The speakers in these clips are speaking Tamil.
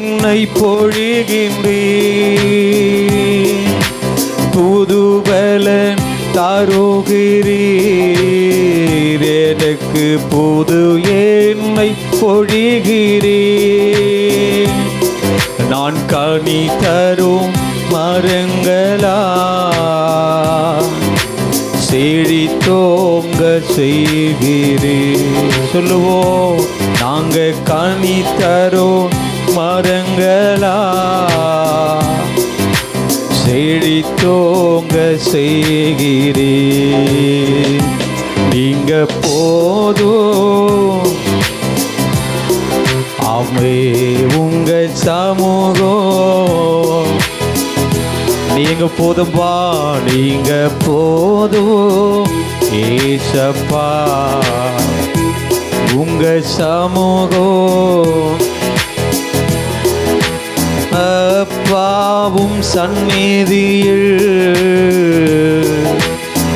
என்னை பொழிகின்றீர் புதுபலன் தருகிறீர். எனக்கு புது என்னை பொழிகிறீர் நான் கனி தரும் மரங்களா. செழித்தோங்க செய்கிறே சொல்லுவோம் நாங்கள் கனி தரும் மரங்களா? செழித்தோங்க செய்கிறேன் நீங்க போதும். அம்மே உங்கள் சமூகம். நீங்க போதும்பா நீங்க போதும். ஏசப்பா உங்க சமூகம். அப்பாவும் சந்நிதியில்.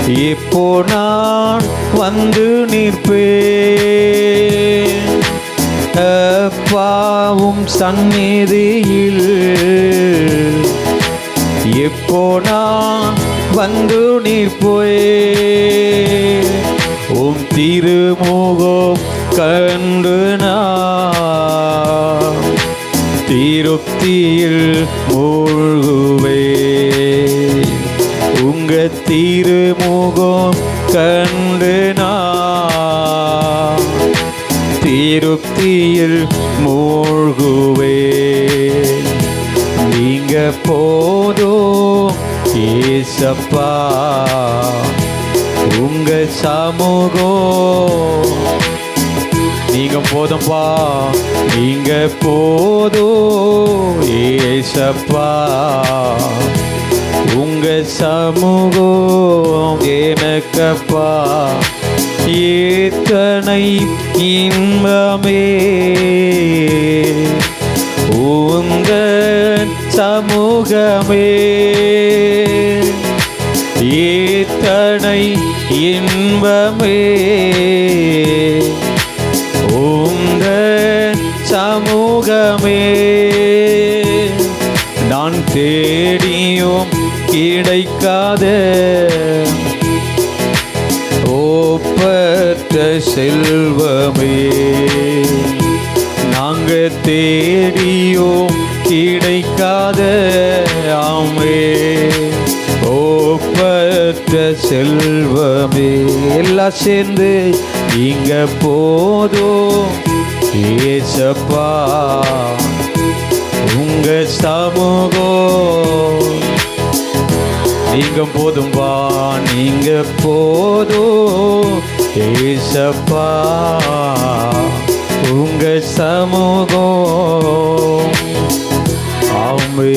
இப்போ நான் வந்து நிற்பேன். அப்பாவும் சந்நிதியில். இப்போ நான் வந்து நிற்போயே உம் திருமுகம் கண்டு நான் திருப்தியில் மூழ்குவே. உங்க திருமுகம் கண்டு நான் திருப்தியில் மூழ்குவே. நீங்க போதும் ஏசப்பா. உங்க சமூகம் நீங்க போதும்பா. நீங்க போதும் ஏசப்பா. உங்க சமூகம் எனக்கப்பா. ஏத்தனை இன்பமே. உங்க சமூகமே. ஏத்தனை இன்பமே. சமூகமே நான் தேடியும் கிடைக்காத ஓப்பற்ற செல்வமே. நாங்க தேடியும் கிடைக்காத ஆமே. ஓப்பற்ற செல்வமே. எல்லாம் சேர்ந்து இங்க போதும். ஏசப்பா உங்க சமூகம் நீங்க போதும்பா நீங்க போதும் ஏசப்பா உங்க சமூகம் ஆமே.